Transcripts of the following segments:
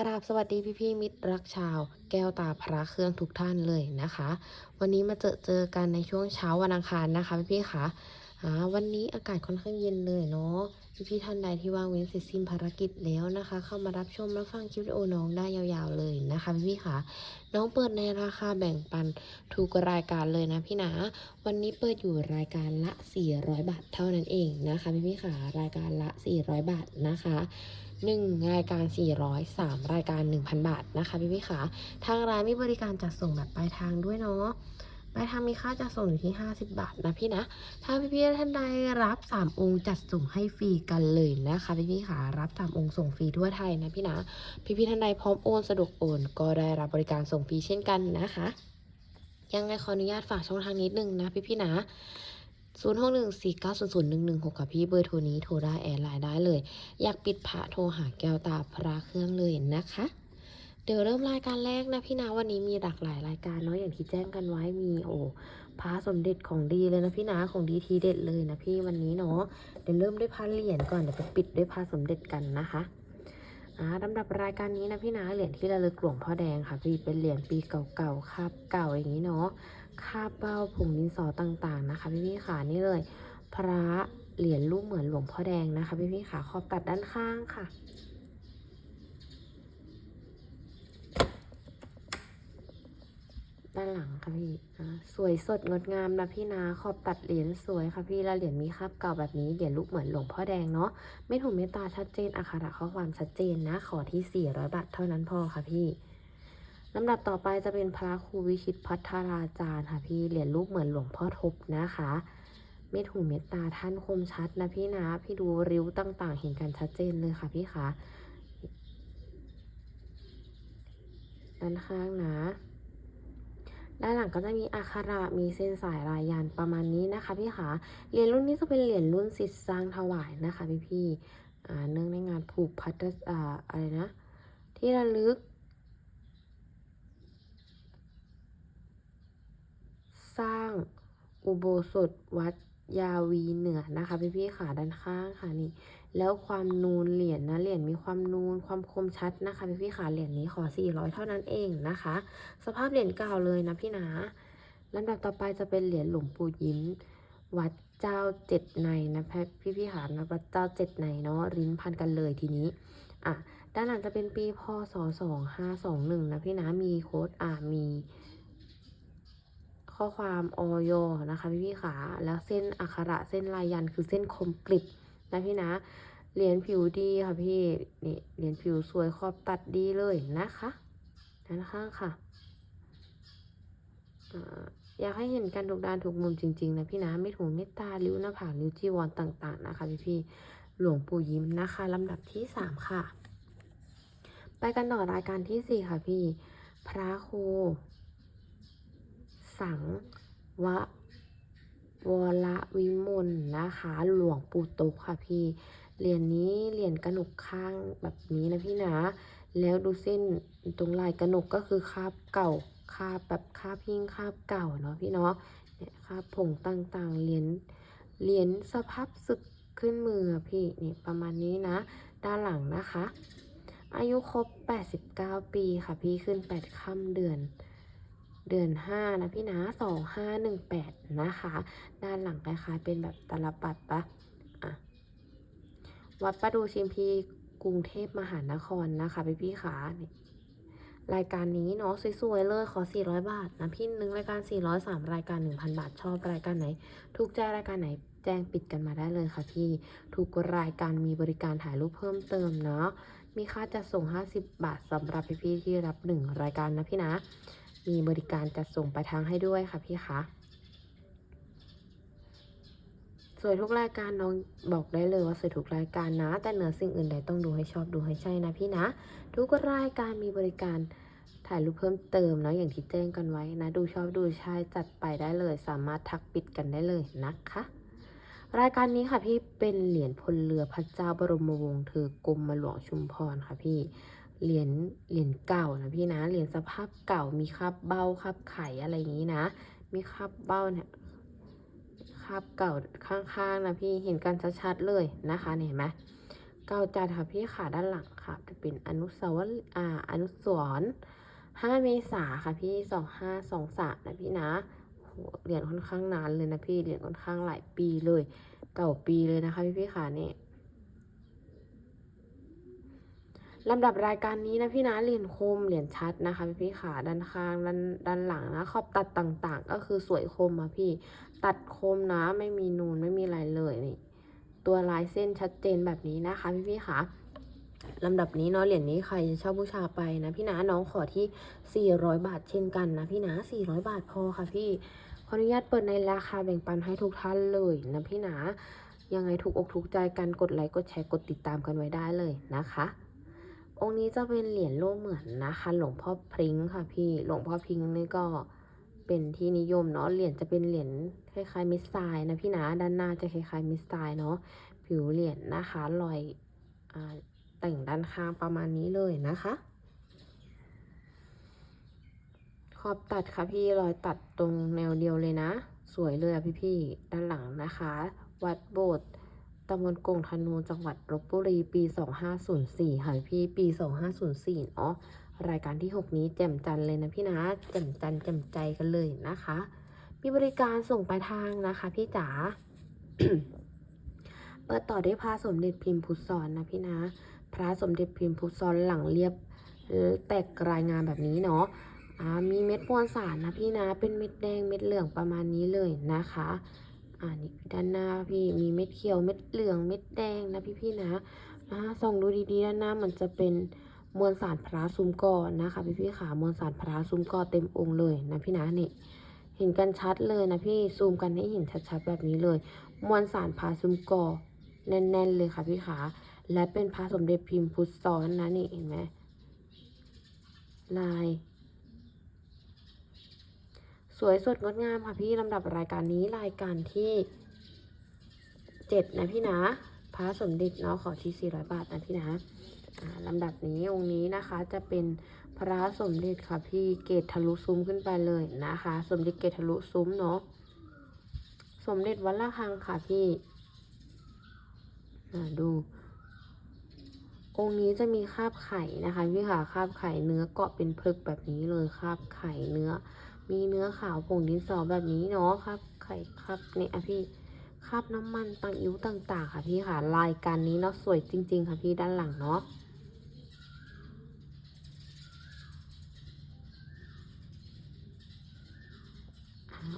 กราบสวัสดีพี่พี่มิตรรักชาว แก้วตาพระเครื่องทุกท่านเลยนะคะ วันนี้มาเจอเจอกันในช่วงเช้าวันอังคารนะคะพี่พี่ค่ะวันนี้อากาศค่อนข้างเย็นเลยเนาะพี่พี่ท่านใดที่ว่างเว้นเสร็จสิ้นภารกิจแล้วนะคะ เข้ามารับชมรับฟังคลิปวิดีโอน้องได้ยาวๆเลยนะคะพี่พี่ค่ะน้องเปิดในราคาแบ่งปันถูกรายการเลยนะพี่นะ วันนี้เปิดอยู่รายการละ 400 บาทเท่านั้นเองนะคะพี่พี่ค่ะรายการละ 400 บาทนะคะ 1 รายการ 400 3 รายการ 1,000 บาทนะคะพี่พี่ๆค่ะทางร้านมีบริการจัดส่งแบบปลายทางด้วยเนาะปลายทางมีค่าจัดส่งอยู่ที่ 50 บาทนะพี่นะ ถ้าพี่พี่ท่านใดรับ 3 องค์จัดส่งให้ฟรีกันเลยนะคะพี่พี่ๆค่ะรับ 3 องค์ส่งฟรีทั่วไทยนะพี่นะ พี่พี่ท่านใดพร้อมโอนสะดวกโอนก็ได้รับบริการส่งฟรีเช่นกันนะคะ ยังไงขออนุญาตฝากช่องทางนิดนึงนะพี่พี่นะ 0 6 1 4 9 0 0 1 1 6กับพี่เบอร์โทรนี้โทรได้แอดไลน์ได้เลย อยากปิดพระโทรหาแก้วตาพระเครื่องเลยนะคะ เดี๋ยวเริ่มรายการแรกนะพี่นะวันนี้มีหลากหลายรายการเนาะอย่างที่แจ้งกันไว้มีโอ้พระสมเด็จของดีเลยนะพี่นะของดีทีเด็ดเลยนะพี่วันนี้เนาะเดี๋ยวเริ่มด้วยพระเหรียญก่อนเดี๋ยวไปปิดด้วยพระสมเด็จกันนะคะอ่าลำดับรายการนี้นะพี่นะเหรียญที่ระลึกหลวงพ่อแดงค่ะพี่เป็นเหรียญปีเก่าๆคาบเก่าอย่างนี้เนาะ คาบเบ้าผงดินสอต่างๆนะคะ พี่พี่ขานี่เลย พระเหรียญรูปเหมือนหลวงพ่อแดงนะคะ พี่พี่ขาขอบตัดด้านข้างค่ะด้านหลังค่ะพี่สวยสดงดงามนะพี่นาขอบตัดเหรียญสวยค่ะพี่แล้วเหรียญมีคาบเก่าแบบนี้เหรียญรูปเหมือนหลวงพ่อแดงเนาะไม่ถูกเมตตาชัดเจนอักขระข้อความชัดเจนนะ ขอที่ 400 บาทเท่านั้นพอค่ะพี่ ลำดับต่อไปจะเป็นพระครูวิชิตพัทราจารย์ค่ะพี่เหรียญรูปเหมือนหลวงพ่อทบนะคะไม่ถูเมตตาท่านคมชัดนะพี่นะ พี่ดูริ้วต่างๆ เห็นกันชัดเจนเลยค่ะพี่คะด้านข้างนะ ด้านหลังก็จะมีอักขระมีเส้นสายลายยันประมาณนี้นะคะพี่คะเหรียญรุ่นนี้จะเป็นเหรียญรุ่นสิทธิ์สร้างถวายนะคะพี่พี่เนื่องในงานผูกพัทออะไรนะ ที่ระลึก สร้างอุโบสถวัดยาวีเหนือนะคะพี่พี่ๆขาด้านข้างค่ะนี่ แล้วความนูนเหรียญนะเหรียญมีความนูนความคมชัดนะคะพี่พี่ๆขาเหรียญนี้ขอ 400 เท่านั้นเองนะคะ สภาพเหรียญเก่าเลยนะพี่นะลำดับต่อไปจะเป็นเหรียญหลวงปู่ยิ้ม วัดเจ้าเจ็ดในนะพี่พี่ๆขานะวัดเจ้าเจ็ดในเนาะริ้นพันกันเลยทีนี้อะด้านหลังจะเป็นปีพศ2521นะพี่นะมีโค้ดอ่ามี ข้อความออยนะคะพี่พี่ขาแล้วเส้นอักขระเส้นลายยันคือเส้นคมกริบนะพี่นะเหรียญผิวดีค่ะพี่นี่เหรียญผิวสวยขอบตัดดีเลยนะคะด้านข้างค่ะอยากให้เห็นกันทุกด้านทุกมุมจริงๆนะพี่นะไม่ถูกเมตตาริ้วหน้าผากริ้วจีวรต่างๆนะคะพี่พี่หลวงปู่ยิ้มนะคะลำดับที่สามค่ะ ไปกันต่อรายการที่สี่ค่ะพี่ พระครู สังวะวรวิมลนะคะ หลวงปู่โตกค่ะพี่ เหรียญนี้เหรียญกระหนกข้างแบบนี้นะพี่นะ แล้วดูเส้นตรงลายกระหนกก็คือคาบเก่าคาบแบบคาบพิ้งคาบเก่าเนาะพี่เนาะเนี่ยคาบผงต่างๆ เหรียญเหรียญสภาพศึกขึ้นมือพี่นี่ประมาณนี้นะ ด้านหลังนะคะ อายุครบ 89 ปีค่ะพี่ขึ้น 8 ค่ำเดือน เดือนห้านะพี่นะสองห้าหนึ่งแปดนะคะ ด้านหลังคล้ายๆ เป็นแบบตลับปัดปะอะวัดประดูชิมพีกรุงเทพมหานครนะคะพี่พี่ขารายการนี้เนาะสวยๆเลยขอ 400 บาทนะพี่หนึ่งรายการ 400 3 รายการ 1,000 บาท ชอบรายการไหน ถูกใจรายการไหนแจ้งปิดกันมาได้เลยค่ะพี่ ทุกรายการมีบริการถ่ายรูปเพิ่มเติมเนาะมีค่าจัดส่ง 50 บาทสำหรับพี่ๆที่รับ 1 รายการนะพี่นะ มีบริการจัดส่งไปทางให้ด้วยค่ะพี่คะสวยทุกรายการน้องบอกได้เลยว่าสวยทุกรายการนะ แต่เหนือสิ่งอื่นใดต้องดูให้ชอบดูให้ใช่นะพี่นะ ทุกรายการมีบริการถ่ายรูปเพิ่มเติมเนาะอย่างที่แจ้งกันไว้นะ ดูชอบดูใช่จัดไปได้เลย สามารถทักปิดกันได้เลยนะคะ รายการนี้ค่ะพี่เป็นเหรียญพลเรือพระเจ้าบรมวงศ์เธอกรมหลวงชุมพรค่ะพี่ เหรียญเหรียญเก่านะพี่นะเหรียญสภาพเก่ามีคราบเบ้าคราบไข่อะไรอย่างนี้นะ มีคราบเบ้าเนี่ยคราบเก่าข้างๆนะพี่เห็นกันชัดๆเลยนะคะเนี่ยเห็นไหมเก่าจัดค่ะพี่ขาด้านหลังค่ะจะเป็นอนุสาวรีย์อ่าอนุสรณ์5เมษาค่ะพี่2523นะพี่นะเหรียญค่อนข้างนานเลยนะพี่เหรียญค่อนข้างหลายปีเลย เก่าปีเลยนะคะพี่พี่ค่ะนี่ย ลำดับรายการนี้นะพี่นะเหรียญคมเหรียญชัดนะคะพี่พี่ๆค่ะด้านข้างด้านด้านหลังนะขอบตัดต่างๆ ก็คือสวยคมอะพี่ ตัดคมนะไม่มีนูนไม่มีอะไรเลยนี่ ตัวลายเส้นชัดเจนแบบนี้นะคะพี่พี่ๆค่ะลำดับนี้เนาะเหรียญนี้ใครจะช่าบูชาไปนะพี่นะน้องขอที่ 400 บาทเช่นกันนะพี่นะ400 บาทพอค่ะพี่ขออนุญาตเปิดในราคาแบ่งปันให้ทุกท่านเลยนะพี่นะยังไงถูกอกถูกใจกันกดไลค์กดแชร์กดติดตามกันไว้ได้เลยนะคะ องค์นี้จะเป็นเหรียญโลเหมือนนะคะ หลวงพ่อพริ้งค่ะพี่ หลวงพ่อพริ้งนี่ก็เป็นที่นิยมเนาะ เหรียญจะเป็นเหรียญคล้ายๆมิสไซล์นะพี่นะ ด้านหน้าจะคล้ายๆมิสไซล์เนาะ ผิวเหรียญนะคะรอยอแต่งด้านข้างประมาณนี้เลยนะคะ ขอบตัดค่ะพี่รอยตัดตรงแนวเดียวเลยนะ สวยเลยอะพี่พี่ๆด้านหลังนะคะ วัดโบสถ์ ตำบลกงธนูจังหวัดลบบุรีปี 2504 ค่ะพี่ปี 2504 เนาะรายการที่ 6 นี้แจ่มจันเลยนะพี่นะแจ่มจันแจ่มใจกันเลยนะคะ มีบริการส่งปลายทางนะคะพี่จ๋าเปิดต่อด้วยพระสมเด็จพิมพ์พุทธสอนนะพี่นะ พระสมเด็จพิมพ์พุทธสอนหลังเรียบแตกรายงานแบบนี้เนาะมีเม็ดมวลสารนะพี่นะ เป็นเม็ดแดงเม็ดเหลืองประมาณนี้เลยนะคะ อ่านี่ด้านหน้าพี่มีเม็ดเขียวเม็ดเหลืองเม็ดแดงนะพี่พี่ๆนะอ่าส่องดูดีๆด้านหน้ามันจะเป็นมวลสารพระซุ้มกอนะคะพี่พี่ๆค่ะมวลสารพระซุ้มกอเต็มองค์เลยนะพี่นะนี่เห็นกันชัดเลยนะพี่ซูมกันให้เห็นชัดๆแบบนี้เลย มวลสารพระซุ้มกอแน่น ๆ เลยค่ะพี่ขาและเป็นพระสมเด็จพิมพ์พุทธซ้อนนะนี่เห็นไหมลาย สวยสดงดงามค่ะพี่ลำดับรายการนี้รายการที่เจ็ดนะพี่นะพระสมเด็จเนาะขอที่สี่ร้อยบาทนะพี่นะลำดับนี้องค์นี้นะคะจะเป็นพระสมเด็จค่ะพี่เกตทะลุซุ้มขึ้นไปเลยนะคะ สมเด็จเกตทะลุซุ้มเนาะสมเด็จวัดละคังค่ะพี่ดู องค์นี้จะมีคาบไข่นะคะพี่ค่ะคาบไข่เนื้อเกาะเป็นพึกแบบนี้เลยคาบไข่เนื้อ มีเนื้อขาวผงดินสอแบบนี้เนาะครับ ไข่ครับเนี่ยพี่คราบน้ำมันตังอิ้วต่างๆ ค่ะพี่ค่ะรายการนี้เนาะสวยจริง ๆ ค่ะพี่ด้านหลังเนาะ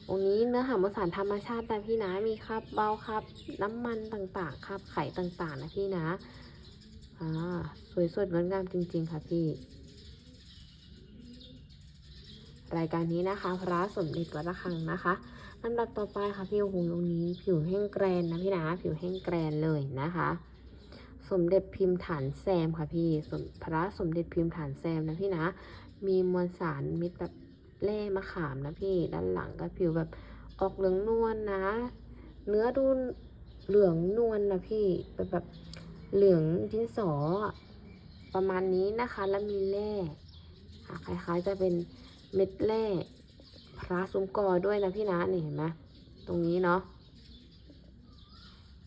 องนี้เนื้อหามวลสารธรรมชาตินะพี่นะมีคราบเบาครับ น้ำมันต่างๆคราบไข่ต่างๆ นะพี่นะอ่าสวยสดงดงามจริง ๆ ค่ะพี่ รายการนี้นะคะ พระสมเด็จวัดระฆังนะคะลำดับต่อไปค่ะพี่โอ้โหตรงนี้ ผิวแห้งแกรนนะพี่นะผิวแห้งแกรนเลยนะคะ สมเด็จพิมพ์ฐานแซมค่ะพี่สมพระสมเด็จพิมพ์ฐานแซมนะพี่นะ มีมวลสารเม็ดแบบแร่มะขามนะพี่ด้านหลังก็ผิวแบบออกเหลืองนวลนะ เนื้อดูเหลืองนวลนะพี่แบบแบบเหลืองดินสอประมาณนี้นะคะ แล้วมีแร่คล้ายๆจะเป็น เม็ดแร่พระซุ้มกอด้วยนะพี่นะนี่เห็นไหมตรงนี้เนาะ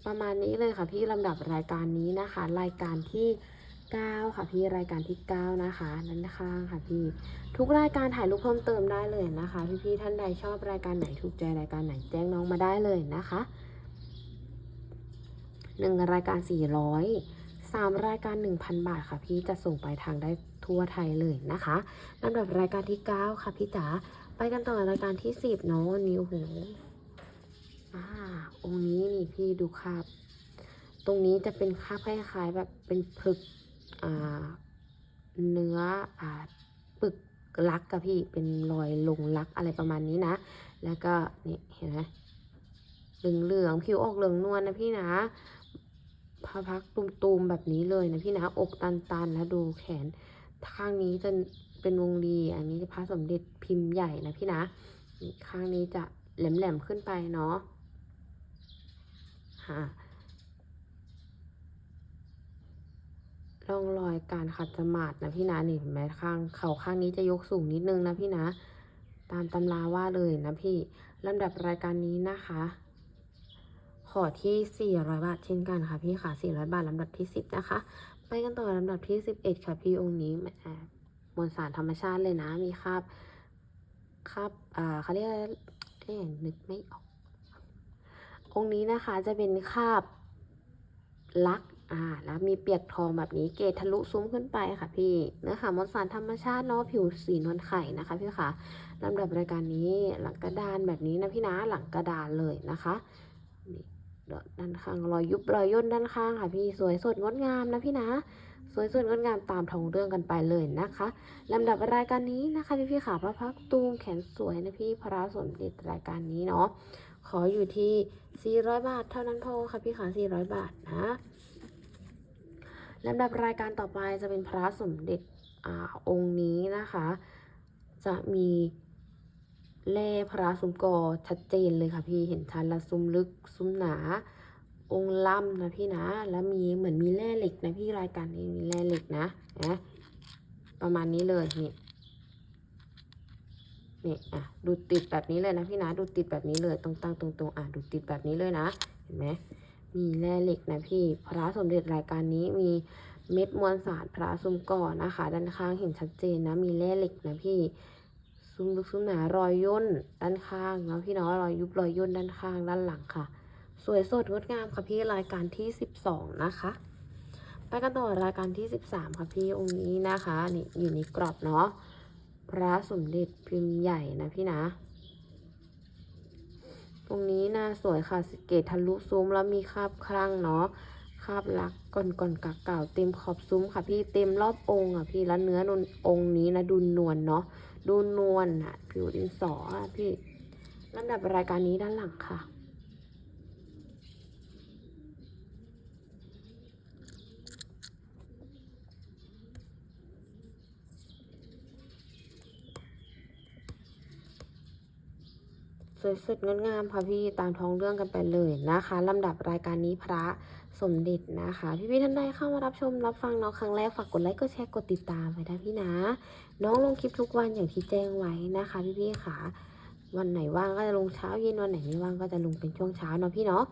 ประมาณนี้เลยค่ะพี่ลำดับรายการนี้นะคะ รายการที่9ค่ะพี่รายการที่9นะคะด้านข้างค่ะพี่ทุกรายการถ่ายรูปเพิ่มเติมได้เลยนะคะ พี่ๆท่านใดชอบรายการไหนถูกใจรายการไหนแจ้งน้องมาได้เลยนะคะหนึ่งรายการสี่ร้อย 3 รายการ 1,000 บาทค่ะพี่จะส่งไปทางได้ทั่วไทยเลยนะคะลำดับรายการที่ 9 ค่ะพี่จ๋าไปกันต่อรายการที่ 10เนาะวันนี้โอ้โหอ่าองค์นี้นี่พี่ดูครับตรงนี้จะเป็นคาบคล้ายๆแบบเป็นผึกอ่าเนื้ออ่าปึกรักกับพี่เป็นรอยลงรักอะไรประมาณนี้นะ แล้วก็นี่เห็นไหมเหลืองๆผิวออกเหลืองนวลนนะพี่นะ พาพักตุมๆแบบนี้เลยนะพี่นะอกตันๆแล้วดูแขนข้างนี้จะเป็นวงรีอันนี้จะพระสมเด็จพิมพ์ใหญ่นะพี่นะข้างนี้จะแหลมๆขึ้นไปเนาะค่ะร่องรอยการขัดสมาธินะพี่นะนี่เห็นไหมข้างเข่าข้างนี้จะยกสูงนิดนึงนะพี่นะ ตามตำราว่าเลยนะพี่ลำดับรายการนี้นะคะ ขอที่ 400 บาทเช่นกันค่ะพี่ค่ะ 400 บาทลำดับที่ 10 นะคะ ไปกันต่อลำดับที่สิบเอ็ดค่ะพี่องค์นี้มวลสารธรรมชาติเลยนะ มีคราบคราบอ่าเขาเรียกเอ๊นึกไม่ออก องค์นี้นะคะจะเป็นคราบลักอ่าแล้วมีเปียกทองแบบนี้เกตทะลุซุ้มขึ้นไปค่ะ พี่เนื้อหามวลสารธรรมชาติเนาะผิวสีนวลไข่นะคะ พี่ค่ะลำดับรายการนี้หลังกระดานแบบนี้นะพี่นะหลังกระดานเลยนะคะ ด้านข้างรอยยุบรอยย่นด้านข้างค่ะพี่สวยสดงดงามนะพี่นะ สวยสดงดงามตามทองเรื่องกันไปเลยนะคะลำดับรายการนี้นะคะพี่พี่ๆค่ะพระพักตูมแขนสวยนะพี่พระสมเด็จรายการนี้เนาะขออยู่ที่ 400 บาทเท่านั้นพอค่ะพี่ค่ะ400 บาทนะลำดับรายการต่อไปจะเป็นพระสมเด็จอองค์นี้นะคะ จะมี แร่พระซุ้มกอชัดเจนเลยค่ะพี่เห็นชัดและซุ้มลึกซุ้มหนา องค์ล่ำนะพี่นะ แล้วมีเหมือนมีแร่เหล็กนะพี่รายการนี้มีแร่เหล็กนะนะประมาณนี้เลยนี่นี่อะดูติดแบบนี้เลยนะพี่นะดูติดแบบนี้เลยตรงตั้งตรงตรงๆอะดูติดแบบนี้เลยนะ เห็นไหมมีแร่เหล็กนะพี่พระสมเด็จรายการนี้มีเม็ดมวลสารพระซุ้มก่อนะคะ ด้านข้างเห็นชัดเจนนะมีแร่เหล็กนะพี่ ซุ้มลึกซุ้มหนารอยย่นด้านข้างเนาะพี่เนาะรอยยุบรอยย่นด้านข้างด้านหลังค่ะ สวยสดงดงามค่ะพี่รายการที่ 12 นะคะ ไปกันต่อรายการที่ 13 ค่ะพี่องค์นี้นะคะนี่อยู่ในกรอบเนาะพระสมเด็จพิมพ์ใหญ่นะพี่นะตรงนี้น่าสวยค่ะสเกตทะลุซุ้มแล้วมีคาบครั่งเนาะคาบลักก่อนก่อนกักเก่าเต็มขอบซุ้มค่ะพี่เต็มรอบองค์อะพี่แล้วเนื้อนวลองค์นี้นะดูนวลเนาะ ดูนวลอะผิวดินสออะพี่ลำดับรายการนี้ด้านหลังค่ะ สวยสดงดงามค่ะพี่ตามท้องเรื่องกันไปเลยนะคะลำดับรายการนี้พระ สมเด็จนะคะ พี่พี่ท่านใดเข้ามารับชมรับฟังเนาะครั้งแรกฝากกดไลค์กดแชร์กดติดตามไว้นะพี่นะ น้องลงคลิปทุกวันอย่างที่แจ้งไว้นะคะ พี่พี่ๆค่ะ วันไหนว่างก็จะลงเช้าเย็นวันไหนไม่ว่างก็จะลงเป็นช่วงเช้าเนาะพี่เนาะ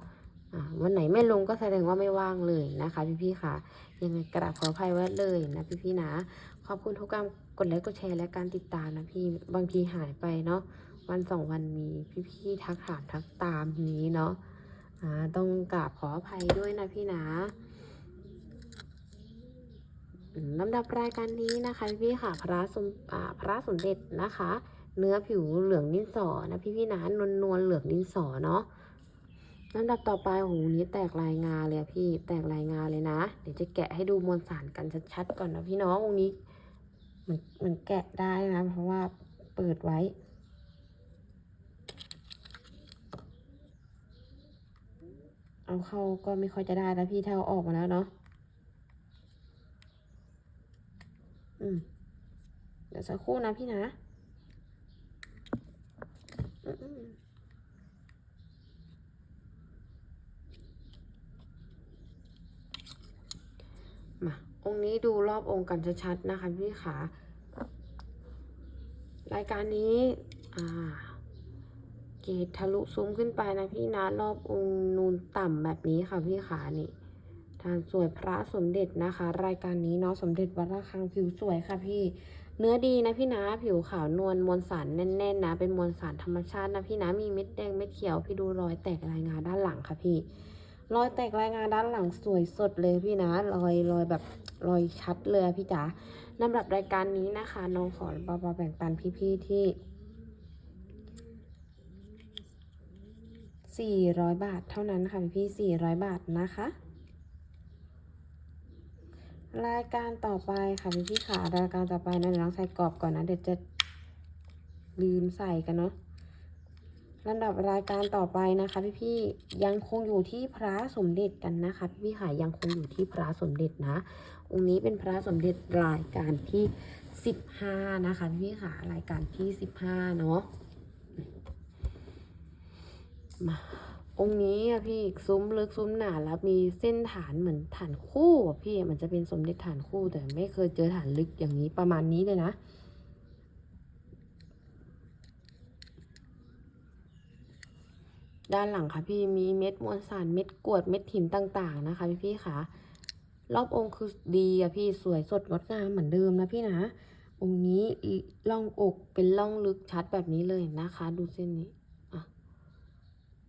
วันไหนไม่ลงก็แสดงว่าไม่ว่างเลยนะคะ พี่พี่ๆค่ะ ยังไงกราบขออภัยไว้เลยนะพี่พี่นะ ขอบคุณทุกการกดไลค์กดแชร์และการติดตามนะพี่บางทีหายไปเนาะวันสองวันมีพี่ๆทักถามทักตามนี้เนาะ อ่าต้องกราบขออภัยด้วยนะพี่นะลำดับรายการนี้นะคะพี่ค่ะพระสมพระสมเด็จนะคะ เนื้อผิวเหลืองดินสอนะพี่ๆนะนวลนวลเหลืองดินสอเนาะลำดับต่อไปโอ้โหนี้แตกลายงาเลยพี่แตกลายงาเลยนะ เดี๋ยวจะแกะให้ดูมวลสารกันชัดๆก่อนนะพี่น้องวงนี้มันมันแกะได้นะเพราะว่าเปิดไว้ เอาเข้าก็ไม่ค่อยจะได้แล้วพี่ถ้าเอาออกมาแล้วเนาะ อืม เดี๋ยวสักครู่นะพี่นะมอืมมา องค์นี้ดูรอบองค์กันชัดๆนะคะพี่ขา รายการนี้ อ่า เกตทะลุซุ้มขึ้นไปนะพี่นะรอบองค์นูนต่ำแบบนี้ค่ะพี่ขานี่ ทานสวยพระสมเด็จนะคะ รายการนี้เนาะสมเด็จวัดระฆังผิวสวยค่ะพี่ เนื้อดีนะพี่นะผิวขาวนวลมวลสารแน่นๆนะ เป็นมวลสารธรรมชาตินะพี่นะมีเม็ดแดงเม็ดเขียวพี่ดูรอยแตกลายงาด้านหลังค่ะพี่รอยแตกลายงานด้านหลังสวยสดเลยพี่นะรอยรอยแบบรอยชัดเลยพี่จ๋าลำดับรายการนี้นะคะน้องขอเบาแบ่งปันพี่ๆที่ 400 บาทเท่านั้นค่ะพี่พี่400 บาทนะคะ รายการต่อไปค่ะพี่พี่ค่ะรายการต่อไปนะเดี๋ยวน้องใส่กรอบก่อนนะเดี๋ยวจะลืมใส่กันเนาะลำดับรายการต่อไปนะคะพี่พี่ยังคงอยู่ที่พระสมเด็จกันนะคะพี่พี่ค่ะยังคงอยู่ที่พระสมเด็จนะ องค์นี้เป็นพระสมเด็จรายการที่ 15 นะคะพี่พี่ค่ะรายการที่ 15 เนาะ มาองค์นี้อะพี่ซุ้มลึกซุ้มหนาแล้วมีเส้นฐานเหมือนฐานคู่อะพี่มันจะเป็นสมเด็จฐานคู่ แต่ไม่เคยเจอฐานลึกอย่างนี้ประมาณนี้เลยนะด้านหลังค่ะพี่มีเม็ดมวลสารเม็ดกรวดเม็ดหินต่างๆนะคะพี่พี่ค่ะรอบองค์คือดีอะพี่สวยสดงดงามเหมือนเดิมนะพี่นะองค์นี้ล่องอกเป็นล่องลึกชัดแบบนี้เลยนะคะ ดูเส้นนี้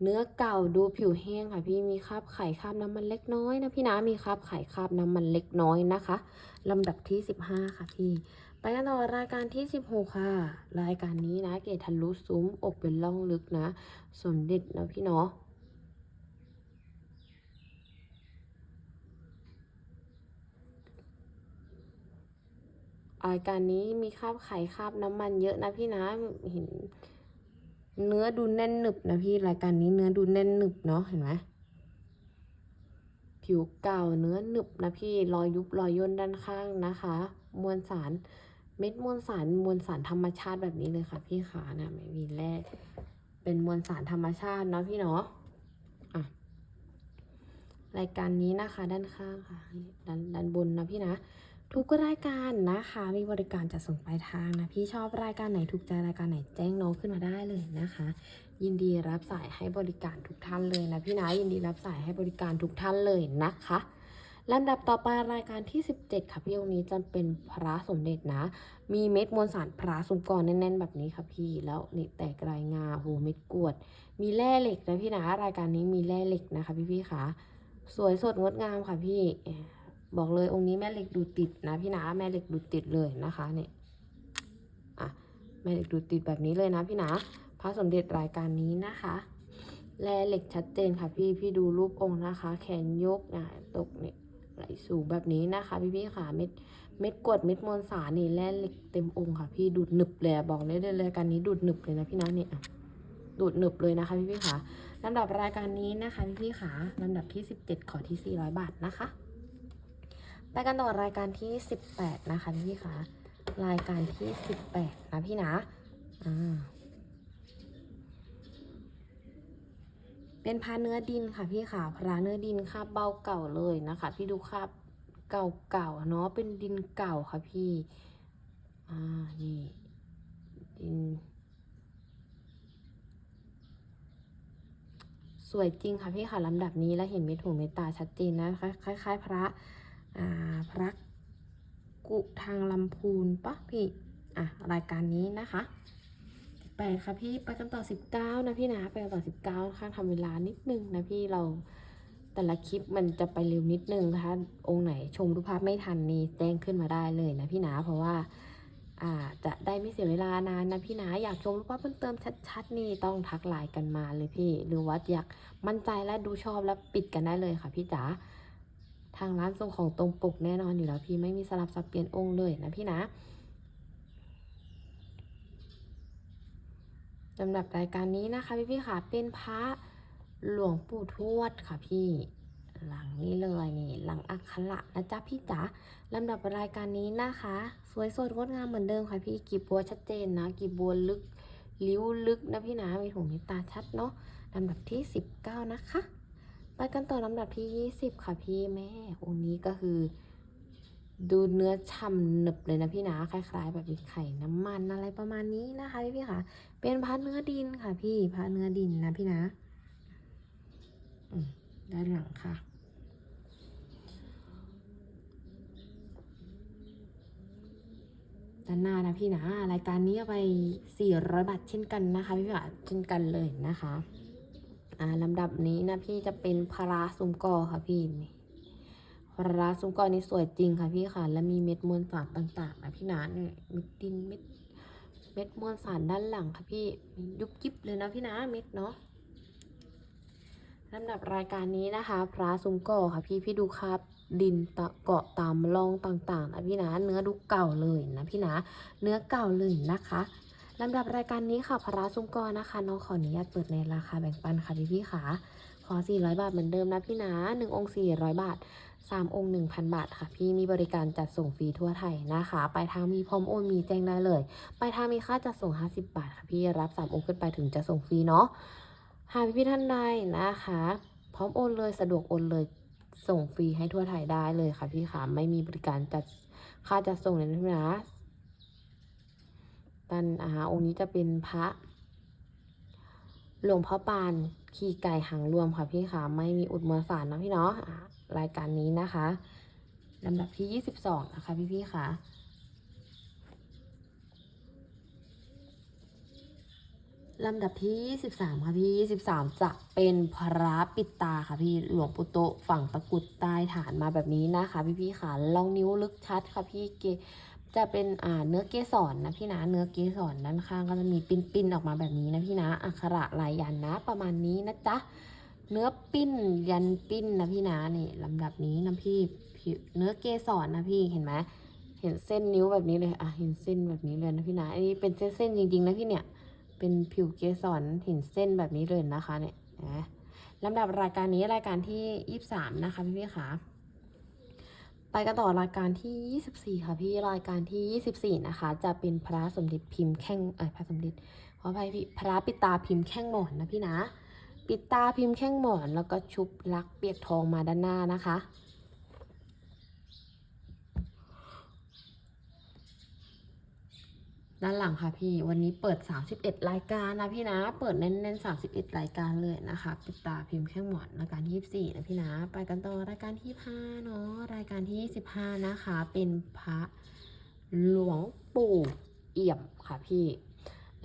เนื้อเก่าดูผิวแห้งค่ะพี่มีคราบไข่คราบน้ำมันเล็กน้อยนะพี่นะมีคราบไข่คราบน้ำมันเล็กน้อยนะคะลำดับที่สิบห้าค่ะพี่ ไปกันต่อรายการที่สิบหกค่ะ รายการนี้นะ เกตทะลุซุ้มอกเป็นล่องลึกนะ สมเด็จนะพี่เนาะรายการนี้มีคราบไข่คราบน้ำมันเยอะนะพี่นะเห็น เนื้อดูแน่นหนึบนะพี่รายการนี้เนื้อดูแน่นหนึบเนาะเห็นไหมผิวเก่าเนื้อหนึบนะพี่รอยยุบรอยย่นด้านข้างนะคะ มวลสารเม็ดมวลสารมวลสารธรรมชาติแบบนี้เลยค่ะ พี่ขานะไม่มีแร่เป็นมวลสารธรรมชาติเนาะพี่เนาะอะรายการนี้นะคะ ด้านข้างค่ะ ด้านด้านบนนะพี่นะ ทุกรายการนะคะ มีบริการจัดส่งปลายทางนะ พี่ชอบรายการไหนถูกใจรายการไหนแจ้งน้องขึ้นมาได้เลยนะคะ ยินดีรับสายให้บริการทุกท่านเลยนะพี่นะยินดีรับสายให้บริการทุกท่านเลยนะคะลำดับต่อไปรายการที่ 17 ค่ะพี่องค์นี้จะเป็นพระสมเด็จนะ มีเม็ดมวลสารพระสมกรแน่นๆ แบบนี้ค่ะพี่แล้วนี่แตกรายงาโหเม็ดกวด มีแร่เหล็กนะพี่นะรายการนี้มีแร่เหล็กนะคะ พี่พี่ะ สวยสดงดงามค่ะพี่ บอกเลยองค์นี้แม่เหล็กดูติดนะพี่นะแม่เหล็กดูติดเลยนะคะเนี่ยอะแม่เหล็กดูติดแบบนี้เลยนะพี่นะพระสมเด็จรายการนี้นะคะแร่เหล็กชัดเจนค่ะพี่พี่ดูรูปองค์นะคะ แขนยกนะตกเนี่ยไหลสูงแบบนี้นะคะ พี่พี่ขาเม็ดเม็ดกดเม็ดมวลสารนี่แร่เหล็กเต็มองค์ค่ะ พี่ดูดหนึบเลยบอกเลยเลยรายการนี้ดูดหนึบเลยนะพี่นะเนี่ยดูดหนึบเลยนะคะพี่พี่ขาลำดับรายการนี้นะคะพี่พี่ขาลำดับที่ 17 ขอที่ 400 บาทนะคะ ไปกันต่อรายการที่ 18 นะคะพี่คะรายการที่ 18 นะพี่นะอ่าเป็นพาเนื้อดินค่ะพี่ค่ะพาเนื้อดินคาบเบาเก่าเลยนะคะ พี่ดูคาบเก่าๆเนาะเป็นดินเก่าค่ะพี่อ่านี่ดินสวยจริงค่ะพี่ค่ะลำดับนี้แล้วเห็นเม็ดหูเม็ดตาชัดเจนนะคล้ายคล้าย ๆ พระ พระกุทางลำพูนปะพี่ อะ รายการนี้นะคะแปดค่ะพี่ไปกันต่อสิบเก้านะพี่นะไปกันต่อสิบเก้าค่ะทำเวลานิดนึงนะพี่เราแต่ละคลิปมันจะไปเร็วนิดนึงนะคะองค์ไหนชมรูปภาพไม่ทันนี่แจ้งขึ้นมาได้เลยนะพี่นะเพราะว่าอ่าจะได้ไม่เสียเวลานานนะพี่นะอยากชมรูปภาพเพิ่มเติมชัดๆ นี่ต้องทักไลน์กันมาเลยพี่ หรือว่าอยากมั่นใจและดูชอบแล้วปิดกันได้เลยค่ะพี่จ๋า ทางร้านส่งของตรงปกแน่นอนอยู่แล้วพี่ไม่มีสลับสับเปลี่ยนองค์เลยนะพี่นะสำหรับรายการนี้นะคะพี่พี่ๆค่ะเป็นพระหลวงปู่ทวดค่ะพี่หลังนี้เลยนี่หลังอักขระนะจ๊ะพี่จ๋าลำดับรายการนี้นะคะ สวยสดงดงามเหมือนเดิมค่ะพี่กีบบัวชัดเจนนะกีบบัวลึก ลิ้วลึกนะพี่นะมีถุงมีตาชัดเนาะลำดับที่ 19 นะคะ ไปกันต่อลำดับที่ 20 ค่ะพี่แม่องค์นี้ก็คือ ดูเนื้อฉ่ำหนึบเลยนะพี่นะคล้าย ๆ แบบมีไข่น้ำมันอะไรประมาณนี้นะคะพี่พี่ๆค่ะ เป็นพัดเนื้อดินค่ะ พี่พัดเนื้อดินนะพี่นะด้านหลังค่ะด้านหน้านะพี่นะ รายการนี้เอาไป 400 บาทเช่นกันนะคะ พี่ค่ะเช่นกันเลยนะคะ อ่าลำดับนี้นะพี่จะเป็นพาราซุมกอค่ะพี่พาราซุมกอนี่สวยจริงค่ะพี่ค่ะ และมีเม็ดมวลสารต่างๆนะพี่นะเม็ดดินเม็ดเม็ดมวลสารด้านหลังค่ะพี่ยุบยิบเลยนะพี่นะเม็ดเนาะลำดับรายการนี้นะคะพระซุมกอค่ะพี่พี่ดูครับดินตะเกาะตามร่องต่างๆนะพี่นะเนื้อดูเก่าเลยนะพี่นะเนื้อเก่าเลยนะคะ ลำดับรายการนี้ค่ะพระซุ้มกอนะคะ น้องขออนุญาตเปิดในราคาแบ่งปันค่ะพี่พี่ๆค่ะขอ 400 บาทเหมือนเดิมนะพี่นะ1องค์ 400 บาท 3 องค์ 1,000 บาทค่ะ พี่มีบริการจัดส่งฟรีทั่วไทยนะคะปลายทางมีพร้อมโอนมีแจ้งได้เลยปลายทางมีค่าจัดส่ง 50 บาทค่ะพี่รับ 3 องค์ขึ้นไปถึงจะส่งฟรีเนาะหากพี่ๆท่านใดนะคะ พร้อมโอนเลยสะดวกโอนเลยส่งฟรีให้ทั่วไทยได้เลยค่ะพี่ค่ะไม่มีบริการจัดค่าจัดส่งเลยนะพี่นะ ตันอาองค์นี้จะเป็นพระ หลวงพ่อปานขี่ไก่หางรวมค่ะพี่ค่ะ ไม่มีอุดมวลสารนะพี่เนาะรายการนี้นะคะลำดับที่22นะคะพี่พี่ค่ะลำดับที่ 23 ค่ะพี่ 23 จะเป็นพระปิดตาค่ะพี่ หลวงปู่โตฝั่งตะกุดใต้ฐานมาแบบนี้นะคะ พี่พี่ค่ะลองนิ้วลึกชัดค่ะพี่เก จะเป็นอ่าเนื้อเกสรนะพี่นะเนื้อเกสรด้านข้างก็จะมีปิ้นปิ้นๆออกมาแบบนี้นะพี่นะอักขระลายยันนะ ประมาณนี้นะจ๊ะเนื้อปิ้นยันปิ้นนะพี่นะนี่ลำดับนี้นะพี่เนื้อเกสรนะพี่เห็นไหมเห็นเส้นนิ้วแบบนี้เลยอะเห็นเส้นแบบนี้เลยนะพี่นะอันนี้เป็นเส้นๆจริงๆนะพี่เนี่ย เป็นผิวเกสรเห็นเส้นแบบนี้เลยนะคะเนี่ยนะลำดับรายการนี้รายการที่ 23 นะคะพี่พี่ๆค่ะ ไปกันต่อรายการที่ 24 ค่ะพี่รายการที่ 24 นะคะ จะเป็นพระสมเด็จพิมพ์แข้งเอ้ยพระสมเด็จขออภัยพี่พระปิตาพิมพ์แข้งหมอนนะพี่นะ ปิตาพิมพ์แข้งหมอนแล้วก็ชุบลักเปียกทองมาด้านหน้านะคะ ด้านหลังค่ะพี่ วันนี้เปิด 31 รายการนะพี่นะ เปิดแน่นๆ31 รายการเลยนะคะปิดตาพิมพ์แข้งหมอนรายการที่24นะพี่นะ ไปกันต่อรายการที่5เนาะ รายการที่15นะคะ เป็นพระหลวงปู่เอี่ยมค่ะพี่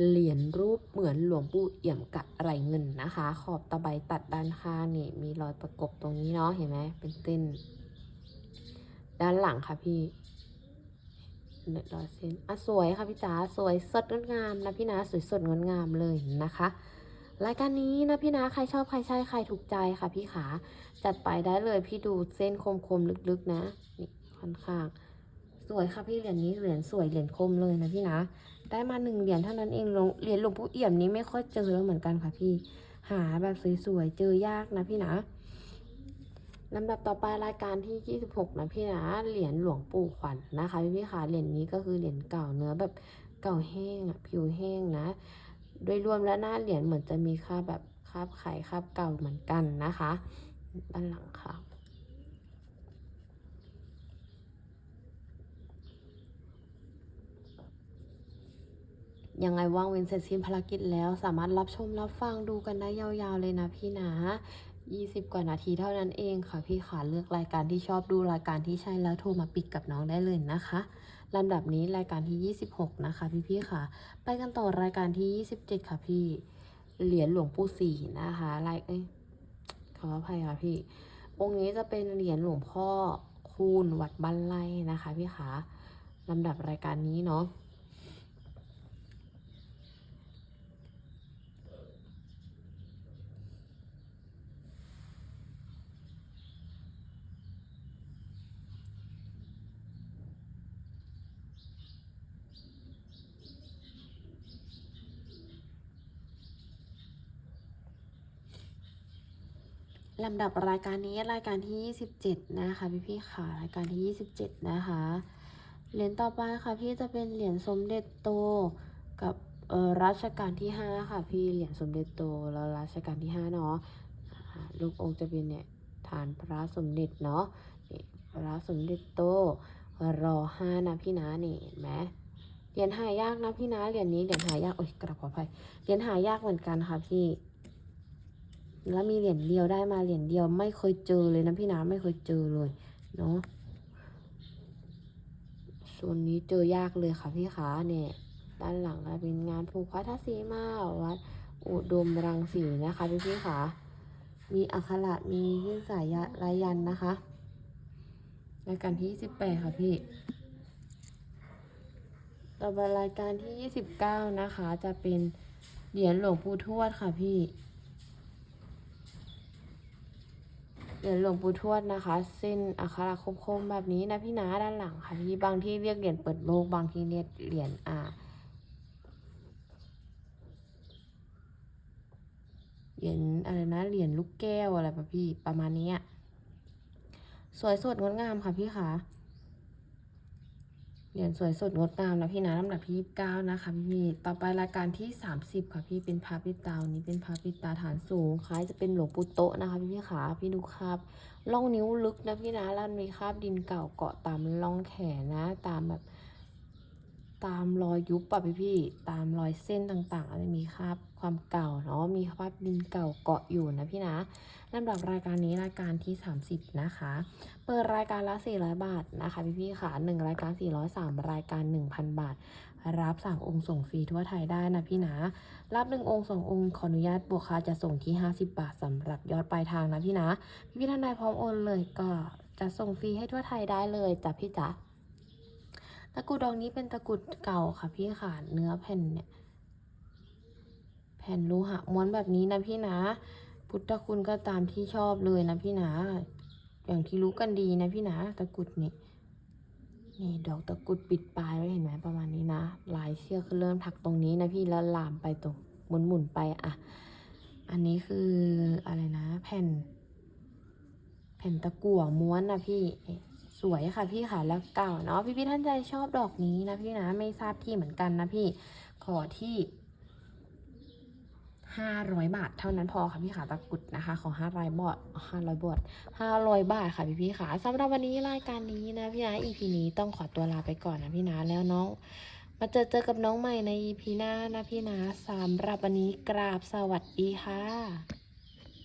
เหรียญรูปเหมือนหลวงปู่เอี่ยมกับไรเงินนะคะ ขอบตะไบตัดด้านข้างนี่ มีรอยประกบตรงนี้เนาะ เห็นไหมเป็นเส้น ด้านหลังค่ะพี่ เน็ตร้อยเซนอะสวยค่ะพี่จ๋าสวยสดงดงามนะพี่นะสวยสดงดงามเลยนะคะ รายการนี้นะพี่นะใครชอบใครใช่ใครถูกใจค่ะพี่ขาจัดไปได้เลยพี่ดูเส้นคมคมๆลึกๆนะนี่ค่อนข้างสวยค่ะพี่เหรียญนี้เหรียญสวยเหรียญคมเลยนะพี่นะ ได้มาหนึ่งเหรียญเท่านั้นเองลงเหรียญหลวงปู่เอี่ยมนี้ไม่ค่อยเจอแล้วเหมือนกันค่ะพี่ หาแบบสวยๆเจอยากนะพี่นะ ลำดับต่อไปรายการที่ 26 นะพี่นะเหรียญหลวงปู่ขวัญนนะคะพี่พี่คะเหรียญนี้ก็คือเหรียญเก่าเนื้อแบบเก่าแห้งอะผิวแห้งนะ โดยรวมแล้วหน้าเหรียญเหมือนจะมีคราบแบบคราบไข่คราบเก่าเหมือนกันนะคะ ด้านหลังค่ะยังไงว่างเว้นเสร็จสิ้นภารกิจแล้วสามารถรับชมรับฟังดูกันได้ยาวๆเลยนะพี่นะ 20 กว่านาทีเท่านั้นเองค่ะพี่ขาเลือกรายการที่ชอบดูรายการที่ใช่แล้วโทรมาปิดกับน้องได้เลยนะคะลำดับนี้รายการที่ 26 นะคะ พี่พี่ค่ะ ไปกันต่อรายการที่ 27 ค่ะพี่เหรียญหลวงปู่ศรีนะคะรายเอ้ยขออภัยค่ะพี่ องค์นี้จะเป็นเหรียญหลวงพ่อคูณวัดบ้านไร่นะคะ พี่ขาลำดับรายการนี้เนาะ ลำดับรายการนี้รายการที่ 27 นะคะพี่พี่ๆค่ะรายการที่ 27 นะคะเหรียญต่อไปค่ะพี่จะเป็นเหรียญสมเด็จโตกับเออรัชกาลที่ 5 ค่ะพี่เหรียญสมเด็จโตแล้วรัชกาลที่ 5 เนาะอ่าลูกองค์จะเป็นเนี่ยฐานพระสมเด็จเนาะนี่พระสมเด็จโตรอห้านะพี่นะนี่เห็นไหมเหรียญหายากนะพี่นะเหรียญนี้เหรียญหายากโอ้ยกระขออภัยเหรียญหายากเหมือนกันค่ะพี่ แล้วมีเหรียญเดียวได้มาเหรียญเดียวไม่เคยเจอเลยนะพี่น้ำไม่เคยเจอเลยเนาะส่วนนี้เจอยากเลยค่ะพี่ขาเนี่ยด้านหลังก็เป็นงานผูกพัทสีมาวัดอุดมรังสีนะคะพี่พี่ขามีอักขระมียื่นสายลายยันนะคะ รายการที่สิบแปดค่ะพี่ต่อไปรายการที่ยี่สิบเก้านะคะ จะเป็นเหรียญหลวงปู่ทวดค่ะพี่ เหรียญหลวงปู่ทวดนะคะ เส้นอัคระคมๆแบบนี้นะพี่นาด้านหลังค่ะพี่บางที่เรียกเหรียญเปิดโลกบางที่เรียกเหรียญอ่าเหรียญอะไรนะเหรียญลูกแก้วอะไรป่ะพี่ประมาณนี้อะสวยสดงดงามค่ะพี่คะ เหรียญสวยสดงดงามนะพี่นะลำดับที่ยี่สิบเก้านะคะพี่ต่อไปรายการที่สามสิบค่ะพี่เป็นพระปิตาวันนี้เป็นพระปิตาฐานสูงคล้ายจะเป็นหลวงปู่โตะนะคะพี่พี่ขาพี่ดูครับล่องนิ้วลึกนะพี่นะแล้วมีคราบดินเก่าเกาะตามล่องแขนนะ ตามแบบ ตามรอยยุบปะพี่พี่ตามรอยเส้นต่างๆอาจจะมีคราบความเก่าเนาะมีคราบดินเก่าเกาะอยู่นะพี่นะลำดับรายการนี้รายการที่ 30 นะคะ เปิดรายการละ 400 บาทนะคะพี่พี่ค่ะ1รายการ 403 รายการ 1,000 บาท รับ3องค์ส่งฟรีทั่วไทยได้นะพี่นะรับ1องค์2องค์ขออนุญาตบวกค่าจะส่งที่ 50 บาทสำหรับยอดปลายทางนะพี่นะพี่พี่ท่านใดพร้อมโอนเลยก็จะส่งฟรีให้ทั่วไทยได้เลยจ้ะพี่จ๋า ตะกรุดดอกนี้เป็นตะกรุดเก่าค่ะพี่ค่ะเนื้อแผ่นเนี่ย แผ่นโลหะม้วนแบบนี้นะพี่นะ พุทธคุณก็ตามที่ชอบเลยนะพี่นะ อย่างที่รู้กันดีนะพี่นะ ตะกรุดนี่นี่ดอกตะกรุดปิดปลายไว้เห็นไหมประมาณนี้นะลายเชือกเริ่มถักตรงนี้นะพี่แล้วลามไปตรงหมุนหมุนไปอะ อันนี้คืออะไรนะ แผ่น แผ่นตะกั่วม้วนนะพี่ สวยค่ะพี่ค่ะแล้วเก่าเนาะพี่พี่ๆท่านใจชอบดอกนี้นะพี่นะไม่ทราบที่เหมือนกันนะพี่ขอที่ห้าร้อยบาทเท่านั้นพอค่ะพี่ขาตะกุดนะคะขอห้าร้อยบาทห้าร้อยบาทห้าร้อยบาทค่ะพี่พี่ขาสำหรับวันนี้รายการนี้นะพี่นะ EP นี้ต้องขอตัวลาไปก่อนนะพี่นะแล้วน้อง มาเจอเจอกับน้องใหม่ใน EP หน้านะพี่นะสำหรับวันนี้กราบสวัสดีค่ะ